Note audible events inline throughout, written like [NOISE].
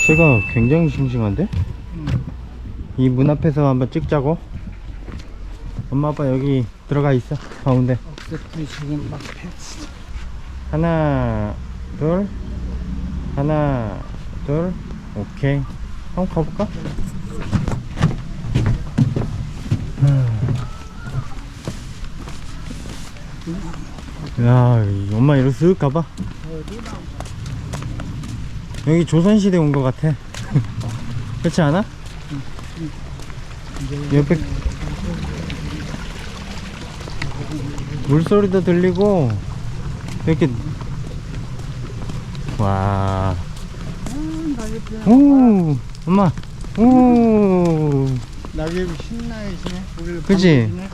새가 굉장히 싱싱한데? 이 문 앞에서 한번 찍자고? 엄마 아빠 여기 들어가 있어 가운데. 하나 둘. 하나 둘. 오케이. 한번 가볼까? 야이 엄마 이리로 쓱 가봐 여기 조선시대 온 것 같아 [LAUGHS] 그렇지 않아? 옆에 물소리도 들리고 이렇게 와 오, 엄마 오 낙엽이. 우리를 그지? 반겨주네.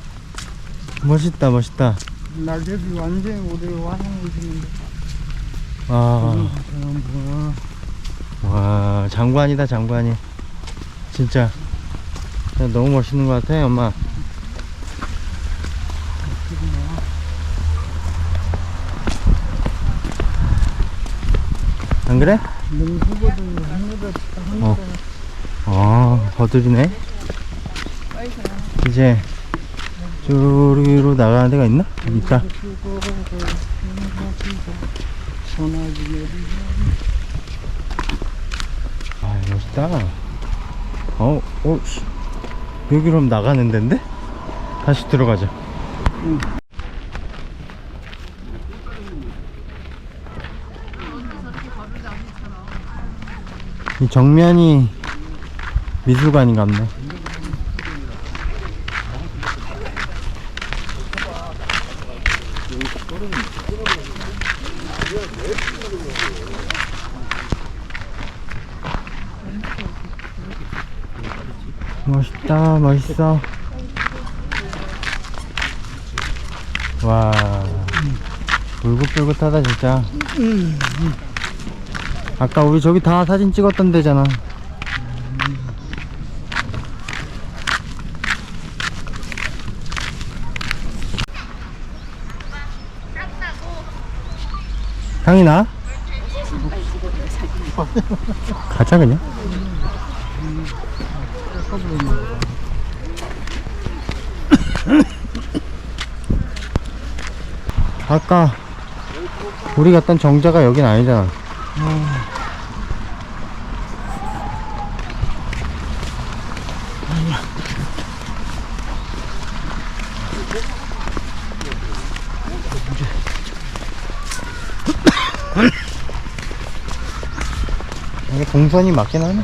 멋있다 멋있다 낙엽이 완전히 우리를 환영해 주는데. 아, 저런 뭐. 와 장관이다 장관이 진짜 너무 멋있는 것 같아 엄마 안 그래? 어. 아 거들이네 이제 저기로 나가는 데가 있나? 있다 주고 전화기 내리고 아 멋있다 어, 어, 씨. 여기로 나가는 데인데? 다시 들어가자 응. 이 정면이 미술관인가 보네 멋있다 멋있어. 와 불긋불긋하다 진짜. 아까 우리 저기 다 사진 찍었던 데잖아. 향이 나? 가자 그냥. 아까 우리 갔던 정자가 여긴 아니잖아. 이게 동선이 맞긴 하네.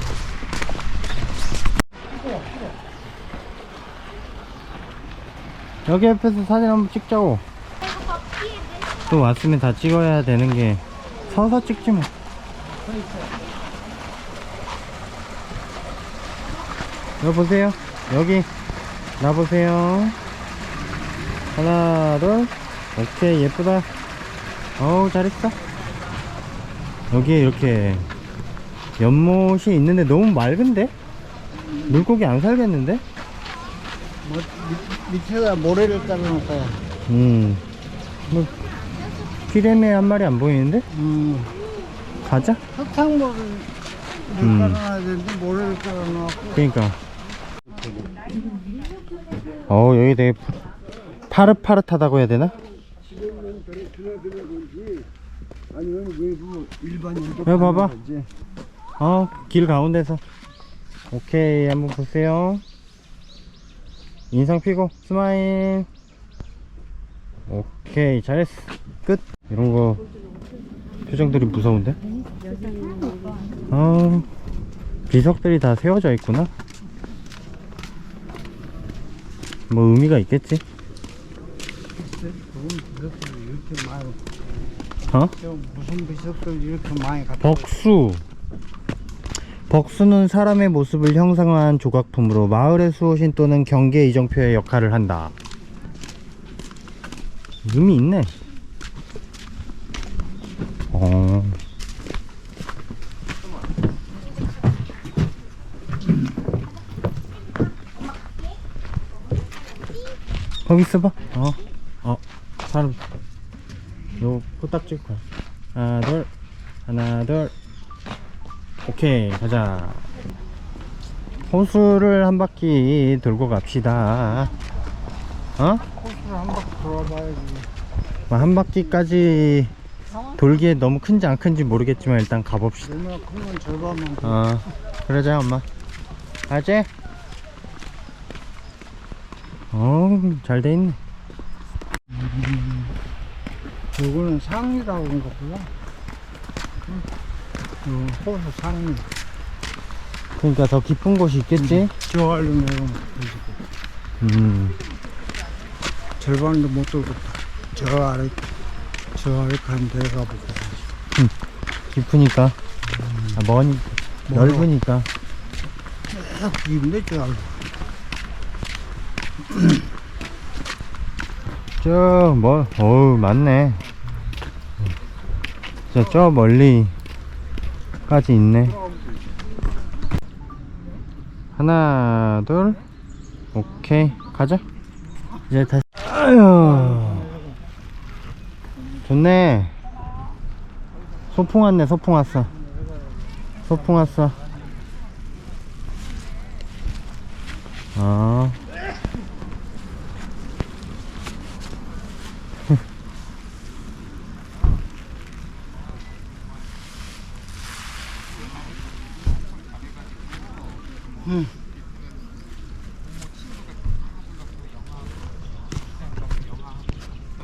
여기 옆에서 사진 한번 찍자고. 또 왔으면 다 찍어야 되는 게 서서 찍지 뭐. 여기 보세요. 여기. 나 보세요. 하나 둘. 오케이 예쁘다. 어우 잘했어. 여기에 이렇게 연못이 있는데 너무 맑은데? 물고기 안 살겠는데? 뭐, 밑, 밑에다 모래를 깔아놓을 거야. 음. 뭐, 피레미 한 마리 안 보이는데? 음. 가자. 흙탕물을 음. 깔아놔야 되는데 모래를 깔아놓고 그니까. 어 여기 되게 파릇파릇하다고 해야 되나? 아니면 외부 일반인도 여기 봐봐. 어, 길 가운데서. 오케이, 한번 보세요. 인상 피고, 스마일. 오케이, 잘했어. 끝. 이런 거, 표정들이 무서운데? 어, 비석들이 다 세워져 있구나. 뭐 의미가 있겠지? 어? 저 무슨 비석들 이렇게 많이 갖다 벅수 벅수는 사람의 모습을 형상화한 조각품으로 마을의 수호신 또는 경계 이정표의 역할을 한다. 의미 있네. 어. 거기 있어봐. 어, 어, 사람. 요 코딱 찍고. 가. 하나 둘. 하나 둘 오케이 가자 호수를 한 바퀴 돌고 갑시다 어? 코스를 한 바퀴 돌아봐야지. 뭐한 바퀴까지 돌기에 너무 큰지 안 큰지 모르겠지만 일단 가봅시다 얼마나 큰건 절반만. 돼. 어 그러자 엄마 아재 어잘 돼있네 요거는 상이라고 그런가 보다. 응. 어, 호수 상이. 그러니까 더 깊은 곳이 있겠지? 저 알로 내가 음 절반도 못 돌겠다. 저 아래, 저 아래 간 데가 보고. 깊으니까 아, 머니 멀어. 넓으니까 딱 깊네, 저 알로. [CLEARS THROAT] 저뭐 어우 많네 저, 저 멀리 까지 있네. 하나 둘. 오케이. 가자. 이제 다시 아유 좋네. 소풍 왔네 소풍 왔어. 소풍 왔어. 어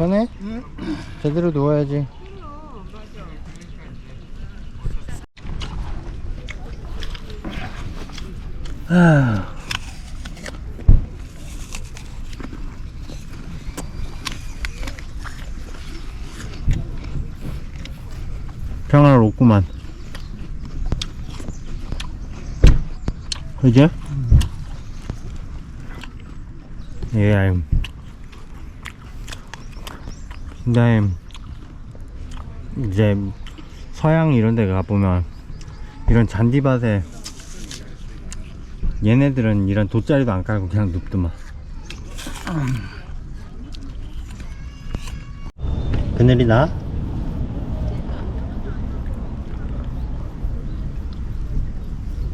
편해? 제대로 누워야지. 아. 평화롭구만. 그지? 예, 아유. 근데 이제 서양 이런 데 가보면 이런 잔디밭에 얘네들은 이런 돗자리도 안 깔고 그냥 눕더만 그늘이 나?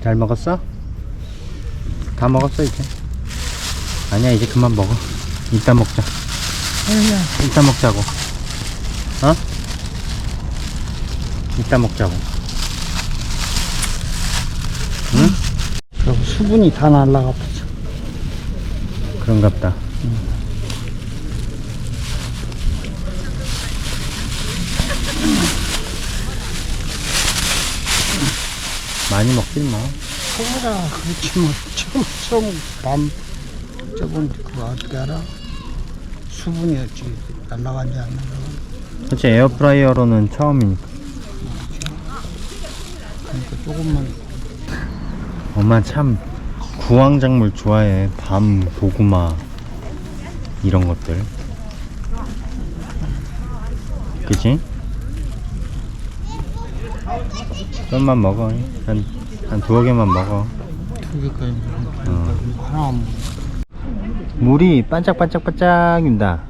잘 먹었어? 다 먹었어 이제 아니야 이제 그만 먹어 이따 먹자 이따 먹자고. 어? 이따 먹자고. 응? 저 수분이 다 날라가 버려. 그런갑다. 많이 먹질 마. 소라, 그렇지 뭐. 처음, 처음 밤, 저번 그거 어떻게 알아? 수분이 어찌 날라간지 안 날라간지. 그치, 에어프라이어로는 처음이니까. 그러니까 조금만. 엄마 참 구황작물 좋아해. 밤, 고구마, 이런 것들. 그치? 좀만 먹어. 한, 한 두어 개만 먹어. 두 개까지 먹으면 어. 하나 안 먹어. 물이 반짝반짝반짝입니다.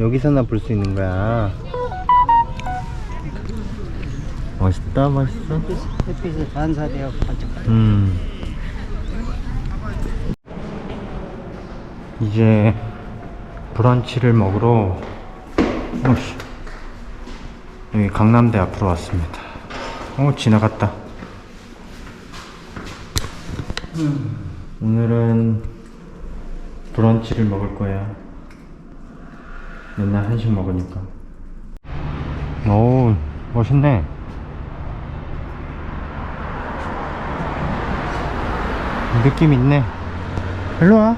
여기서나 볼 수 있는 거야. 멋있다, 멋있어. 햇빛에 반사되어 반짝반짝. 음. 이제 브런치를 먹으러 오씨. 여기 강남대 앞으로 왔습니다. 어 지나갔다. 오늘은 브런치를 먹을 거야. 맨날 한식 먹으니까. 오 멋있네. 느낌 있네. 일로 와.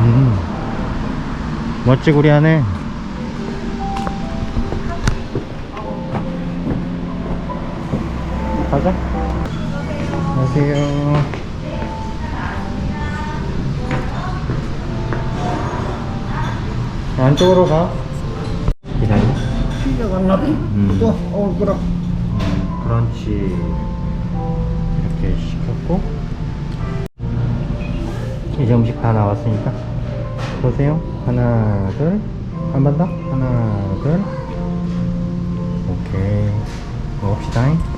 음. 멋지구리 하네. 가자. 안녕하세요. 안쪽으로 가. 기다려. 피가 갔나 봐. 음. 또, 어, 그럼. 브런치 이렇게 시켰고 이제 음식 다 나왔으니까 보세요 하나 둘 한 번 더 하나 둘 오케이 먹읍시다